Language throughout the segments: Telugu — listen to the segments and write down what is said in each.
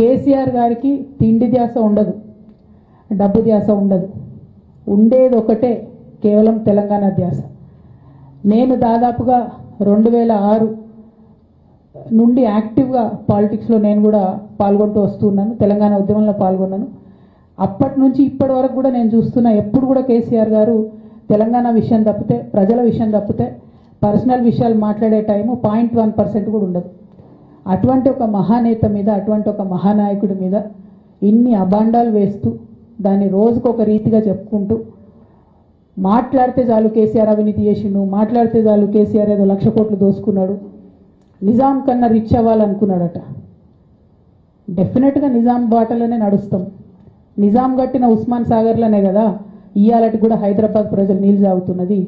కేసీఆర్ గారికి తిండి ధ్యాస ఉండదు డబ్బు ధ్యాస ఉండదు. ఉండేది ఒకటే కేవలం తెలంగాణ ధ్యాస. నేను దాదాపుగా రెండు వేల ఆరు నుండి యాక్టివ్గా పాలిటిక్స్లో నేను కూడా పాల్గొంటూ వస్తున్నాను తెలంగాణ ఉద్యమంలో పాల్గొన్నాను. అప్పటి నుంచి ఇప్పటి వరకు కూడా నేను చూస్తున్నా ఎప్పుడు కూడా కేసీఆర్ గారు తెలంగాణ విషయం తప్పితే ప్రజల విషయం తప్పితే పర్సనల్ విషయాలు మాట్లాడే టైము పాయింట్ వన్ పర్సెంట్ కూడా ఉండదు. అటువంటి ఒక మహానేత మీద అటువంటి ఒక మహానాయకుడి మీద ఇన్ని అబాండాలు వేస్తూ దాన్ని రోజుకొక రీతిగా చెప్పుకుంటూ మాట్లాడితే చాలు కేసీఆర్ అవినీతి చేసిండు మాట్లాడితే చాలు కేసీఆర్ ఏదో లక్ష కోట్లు దోసుకున్నాడు. నిజాం కన్నా రిచ్ అవ్వాలనుకున్నాడట డెఫినెట్గా నిజాం బాటలోనే నడుస్తాం. నిజాం కట్టిన ఉస్మాన్ సాగర్లోనే కదా ఇయ్యాలటి కూడా హైదరాబాద్ ప్రజలు నీళ్ళు సాగుతున్నది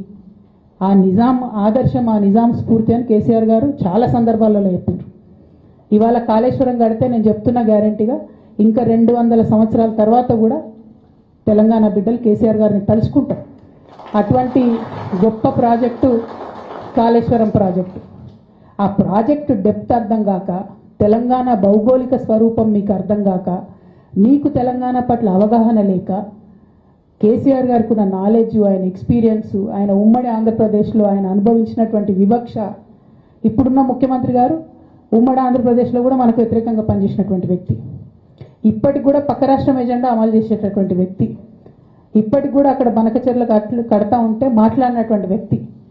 ఆ నిజాం ఆదర్శం ఆ నిజాం స్ఫూర్తి అని కేసీఆర్ గారు చాలా సందర్భాలలో చెప్పారు ఇవాళ కాళేశ్వరం కడితే నేను చెప్తున్న గ్యారంటీగా ఇంకా రెండు వందల సంవత్సరాల తర్వాత కూడా తెలంగాణ బిడ్డలు కేసీఆర్ గారిని తలుచుకుంటారు. అటువంటి గొప్ప ప్రాజెక్టు కాళేశ్వరం ప్రాజెక్టు. ఆ ప్రాజెక్టు డెప్త్ అర్థం కాక తెలంగాణ భౌగోళిక స్వరూపం మీకు అర్థం కాక మీకు తెలంగాణ పట్ల అవగాహన లేక కేసీఆర్ గారికి ఉన్న నాలెడ్జ్ ఆయన ఎక్స్పీరియన్స్ ఆయన ఉమ్మడి ఆంధ్రప్రదేశ్లో ఆయన అనుభవించినటువంటి వివక్ష ఇప్పుడున్న ముఖ్యమంత్రి గారు ఉమ్మడి ఆంధ్రప్రదేశ్లో కూడా మనకు వ్యతిరేకంగా పనిచేసినటువంటి వ్యక్తి. ఇప్పటికి కూడా పక్క రాష్ట్రం ఎజెండా అమలు చేసేటటువంటి వ్యక్తి. ఇప్పటికి కూడా అక్కడ బనకచెర్ల కట్లు కడతా ఉంటే మాట్లాడినటువంటి వ్యక్తి.